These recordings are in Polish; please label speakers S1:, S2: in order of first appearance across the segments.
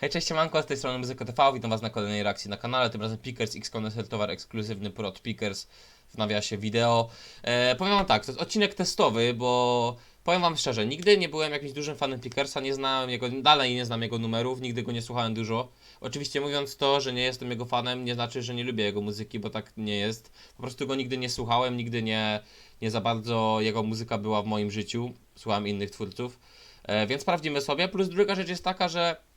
S1: Hej, cześć, manko, z tej strony Muzyka TV, witam was na kolejnej reakcji na kanale, tym razem Pickers X Connoisseur, towar ekskluzywny prot Pickers w nawiasie wideo. E, powiem wam tak, to jest odcinek testowy, bo powiem wam szczerze, nigdy nie byłem jakimś dużym fanem Pickersa, nie znałem jego, dalej nie znam jego numerów, nigdy go nie słuchałem dużo. Oczywiście mówiąc to, że nie jestem jego fanem, nie znaczy, że nie lubię jego muzyki, bo tak nie jest. Po prostu go nigdy nie słuchałem, nigdy nie, nie za bardzo jego muzyka była w moim życiu, słuchałem innych twórców. E, więc sprawdzimy sobie, plus druga rzecz jest taka, że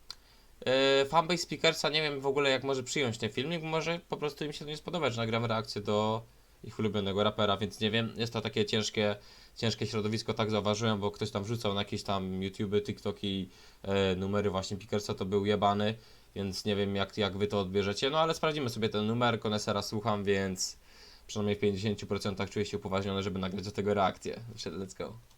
S1: fanbase Speakersa nie wiem w ogóle jak może przyjąć ten filmik, może po prostu im się to nie spodobać, że nagramy reakcję do ich ulubionego rapera, więc nie wiem, jest to takie ciężkie, ciężkie środowisko, tak zauważyłem, bo ktoś tam wrzucał na jakieś tam YouTube, TikToki e, numery właśnie Pickersa, to był jebany, więc nie wiem jak, jak wy to odbierzecie, no ale sprawdzimy sobie ten numer, Konesera słucham, więc przynajmniej w 50% czuję się upoważniony, żeby nagrać do tego reakcję, let's go.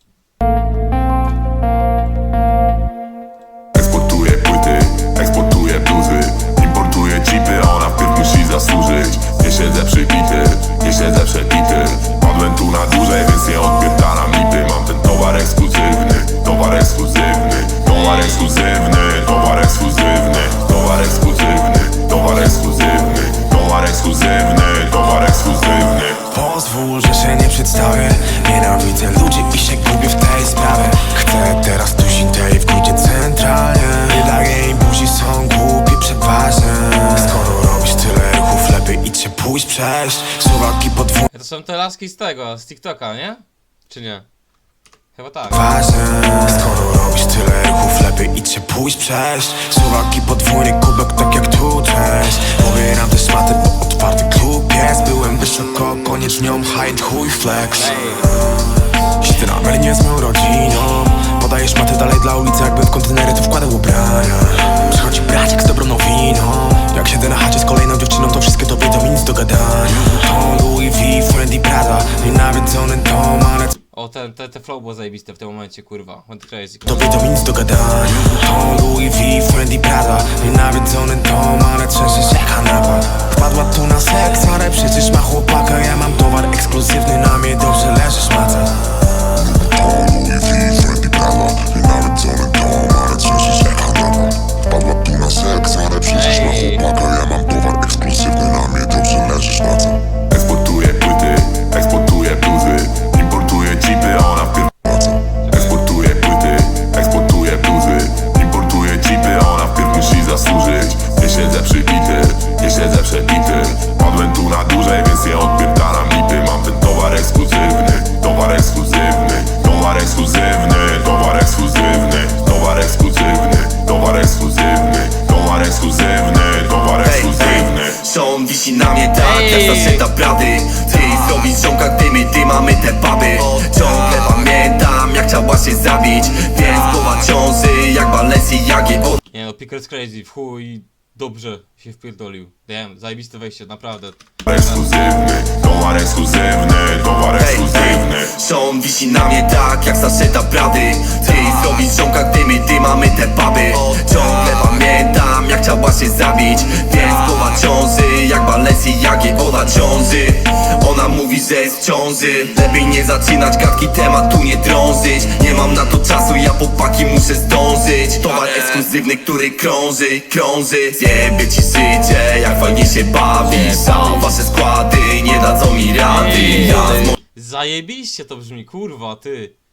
S2: Padłem tu na dłużej, więc nie odpierdalam lipy Mam ten towar ekskluzywny, towar ekskluzywny Towar ekskluzywny, towar ekskluzywny Towar ekskluzywny, towar ekskluzywny Towar ekskluzywny, towar ekskluzywny.
S3: Pozwól, że się nie przedstawię. Nienawidzę ludzi i się gubię w tej sprawie. Chcę teraz tu tej w górze centralnie. Wydaje im buzi są głupie przeważnie. Skoro robisz tyle ruchów, lepiej idź się pójść przejść
S1: są te laski z tego, z TikToka, nie? Czy nie? Chyba tak.
S3: Skoro robisz tyle ruchów, lepiej idź się pójść przejść. Słowaki podwójny kubek, tak jak tu cześć. Pobieram te szmaty, bo otwarty klub jest. Byłem wysoko, koniec nią, hide, chuj, flex. Siedzę na melinie z moją rodziną. Podajesz maty dalej dla ulicy, jakbym w kontenery tu wkładał ubrania. Przychodzi braciak z dobrą nowiną. Jak siedzę na
S1: O, te, te, te flow było zajebiste w tym momencie, kurwa. Went crazy.
S3: to wiedzą i nic do gadania To Louis V, Fendi, Prada. Nienawidzony dom, ale trzęsie się kanapa. Wpadła tu na seks, ale przecież ma chłopaka. Ja mam towar ekskluzywny, na mnie dobrze
S2: siedzę przebity. Padłem tu na dłużej, więc nie odpierdalam lipy Mam ten towar ekskluzywny, towar ekskluzywny Towar ekskluzywny, towar ekskluzywny Towar ekskluzywny, towar ekskluzywny Towar ekskluzywny, towar ekskluzywny.
S4: Sean wisi na mnie tak jak zaszyta brady. Ty zrobisz ziomka, gdy my ty mamy te baby Ciągle pamiętam jak chciała się zabić. Więc głowa ciąży jak Balenciagi
S1: Nie no, Pickers crazy, w chuj, dobrze się wpierdolił. Damn, zajebiste wejście, naprawdę.
S2: Ekskluzywny, towar ekskluzywny, towar ekskluzywny
S4: Sean wisi na mnie tak jak zaszyta brady Ty zrobisz ziomka, gdy my ty mamy te baby Ciągle pamiętam jak chciała się zabić. Więc głowa ciąży jak Balenciagi Ona ciąży Ona mówi, że jest w ciąży. Lepiej nie zaczynać gadki, temat tu nie drążyć. Nie mam na to czasu, ja po paki muszę zdążyć. Towar ekskluzywny, który krąży, krąży. Zjebie ci życie, jak fajnie się bawisz A wasze składy nie dadzą mi rady. Ja
S1: Zajebiście to brzmi, kurwa, ty.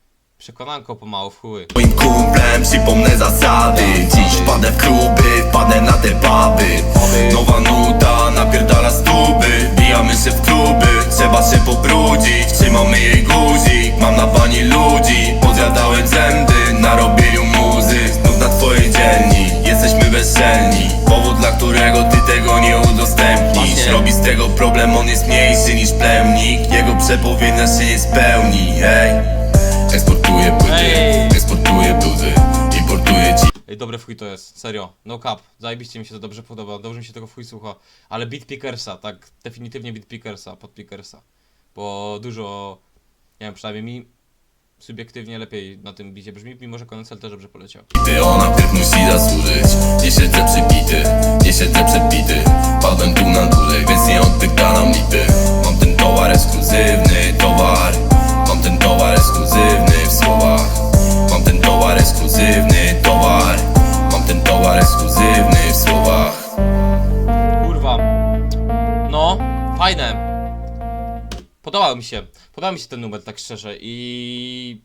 S1: Przekonanko pomału w chuj.
S4: moim kumplem przypomnę zasady. Dziś wpadę w kluby, wpadę na te baby Nowa nuta, napierdala stuby Bijamy się w kluby, trzeba się pobrudzić. Trzymamy jej guzik, mam na bani ludzi. Podjadałem zęby na robieniu muzy. Znów na twojej dzielni, jesteśmy bezczelni Powód, dla którego ty tego nie udostępnisz. Robi z tego problem, on jest mniejszy niż plemnik. Jego przepowiednia się nie spełni, hej Eksportuję płyty,
S1: Ej.
S4: eksportuję bluzy Importuję ci
S1: Ej, dobre w chuj to jest, serio. No cap, zajebiście mi się to dobrze podoba, dobrze mi się tego w chuj słucha. Ale beat Pickersa, tak, definitywnie beat Pickersa, pod Pickersa. Bo dużo, nie wiem, przynajmniej mi subiektywnie lepiej na tym bicie brzmi, mimo że koncert też dobrze poleciał.
S4: Ty ona wpierw musi zasłużyć Nie siedzę przybity, nie siedzę przebity Padłem tu na dłużej, więc nie odpykalam
S1: Fajne. Podobał mi się. Podobał mi się ten numer, tak szczerze. I...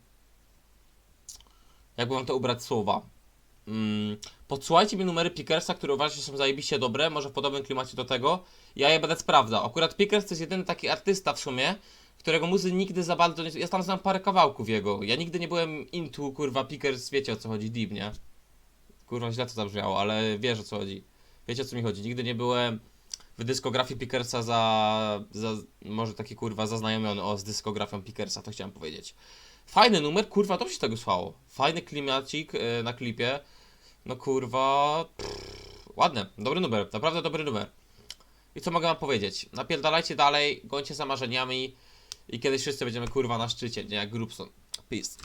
S1: Jakby wam to ubrać słowa. Mm, podsłuchajcie mi numery Pickersa, które uważacie, że są zajebiście dobre, może w podobnym klimacie do tego. Ja je będę sprawdzał. Akurat Pickers to jest jedyny taki artysta w sumie, którego muzy nigdy za bardzo nie... Ja tam znam parę kawałków jego. Ja nigdy nie byłem into, kurwa, Pickers, wiecie o co chodzi, deep, nie? Kurwa, źle to zabrzmiało, ale wiesz o co chodzi. Wiecie o co mi chodzi. Nigdy nie byłem w dyskografii Pickersa za, za może taki kurwa zaznajomiony o z dyskografią Pickersa, to chciałem powiedzieć. Fajny numer, kurwa, dobrze się tego słuchało. Fajny klimacik y, na klipie. No kurwa, pff, ładne, dobry numer, naprawdę dobry numer. I co mogę wam powiedzieć? Napierdalajcie dalej, gońcie za marzeniami i kiedyś wszyscy będziemy kurwa na szczycie, nie jak Grubson. Peace.